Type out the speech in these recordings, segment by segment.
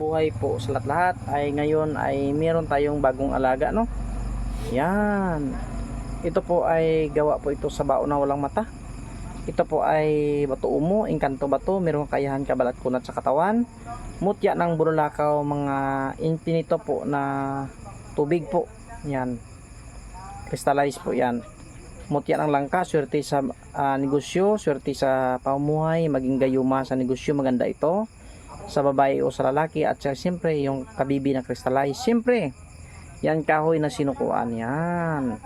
buhay po sa lahat-lahat ay ngayon ay meron tayong bagong alaga no? Yan. Ito po ay gawa po ito sa bao na walang mata. Ito po ay bato umo engkanto bato merong kayahan kabalat kunat sa katawan. Mutya ng burulakaw mga infinito po na tubig po. Yan. Crystallize po yan. Mutya ng langka swerte sa ah, negosyo swerte sa pamumuhay maging gayuma sa negosyo maganda ito sa babae o sa lalaki at saka siyempre yung kabibi na crystallize siyempre yan kahoy na sinukuan yan.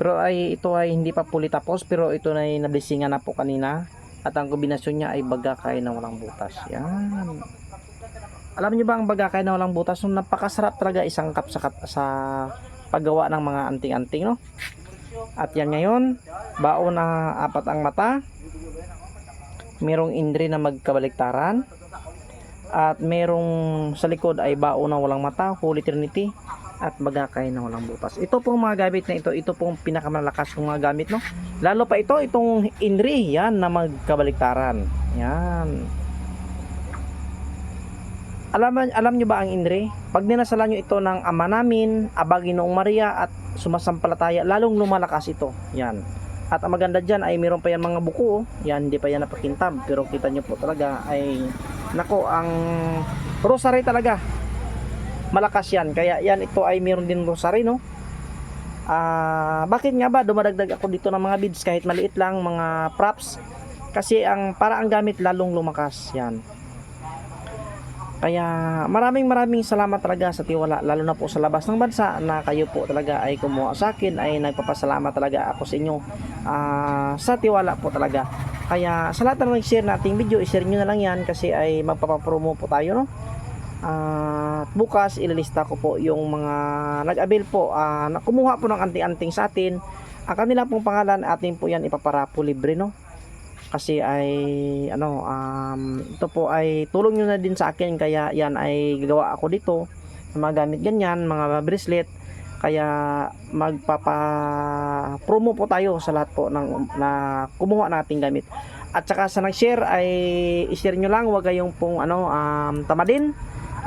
Pero ay ito ay hindi pa puli tapos pero ito na ay nablisingan na po kanina at ang kombinasyon niya ay bagakay na walang butas yan. Alam niyo ba ang bagakay na walang butas? Nung napakasarap talaga isang kap sa, sa paggawa ng mga anting-anting no? At yan ngayon baon na apat ang mata merong indri na magkabaliktaran at merong sa likod ay bao na walang mata Holy Trinity at bagakay na walang butas ito pong mga gamit na ito ito pong pinakamalakas kong mga gamit no lalo pa ito itong indri yan na magkabaliktaran yan alam, alam nyo ba ang indri? Pag dinasalan nyo ito ng ama namin, abagi noong Maria at sumasampalataya, lalong lumalakas ito. Yan. At ang maganda dyan ay meron pa yan mga buko. oh. Yan, hindi pa yan napakintab. Pero kita nyo po talaga ay, nako, ang rosary talaga. Malakas yan. Kaya yan, ito ay meron din rosary, no? Ah, bakit nga ba dumadagdag ako dito ng mga beads kahit maliit lang, mga props? Kasi ang para ang gamit lalong lumakas. Yan. Kaya maraming maraming salamat talaga sa tiwala lalo na po sa labas ng bansa na kayo po talaga ay kumuha sa akin ay nagpapasalamat talaga ako sa inyo ah, sa tiwala po talaga. Kaya sa lahat na nag-share nating video, i-share nyo na lang yan kasi ay magpapapromo po tayo no. At bukas ililista ko po yung mga nag-avail po na kumuha po ng anting-anting sa atin. Ang kanila pong pangalan atin po yan ipaparapo libre no kasi ay ano um, ito po ay tulong nyo na din sa akin. Kaya yan ay gagawa ako dito. Mga gamit ganyan mga bracelet. Kaya magpapa promo po tayo sa lahat po ng na kumuha nating gamit. At saka sa nag-share ay i-share nyo lang. Wag kayong pong ano um, tamadin.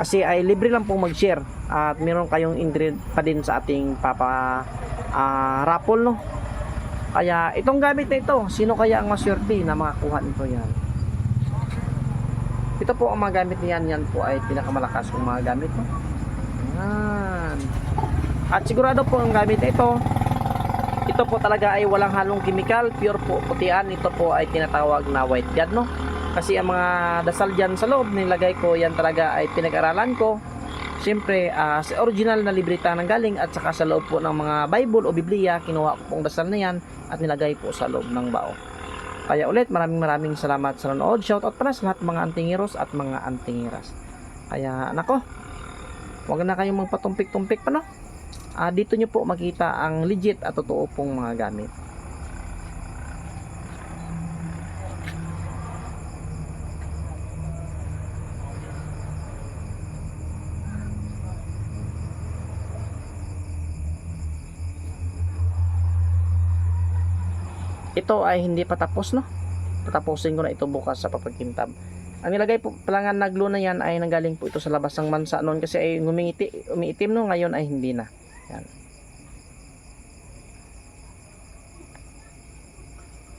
Kasi ay libre lang pong mag-share. At meron kayong entry pa din sa ating papa ah, raffle no kaya itong gamit na ito, sino kaya ang maswerte na makakuha nito yan? Ito po ang mga gamit niyan, yan po ay pinakamalakas kong mga gamit. No? Yan. At sigurado po ang gamit na ito, ito po talaga ay walang halong chemical, pure po putian. Ito po ay tinatawag na white god, no? Kasi ang mga dasal dyan sa loob, nilagay ko, yan talaga ay pinag-aralan ko. Siyempre, ah, sa original na libreta ng galing at saka sa loob po ng mga Bible o Biblia, kinuha ko pong dasal na yan at nilagay po sa loob ng bao. Kaya ulit, maraming maraming salamat sa nanood. Shoutout pala sa lahat mga antingiros at mga antingiras. Kaya, nako, huwag na kayong magpatumpik-tumpik pa, no? Ah, dito nyo po makita ang legit at totoo pong mga gamit. Ito ay hindi pa tapos no? Tatapusin ko na ito bukas sa papagkintab ang nilagay po palangan na glue na yan ay nanggaling po ito sa labas ng mansa noon kasi ay ngumingiti umiitim no? Ngayon ay hindi na. Yan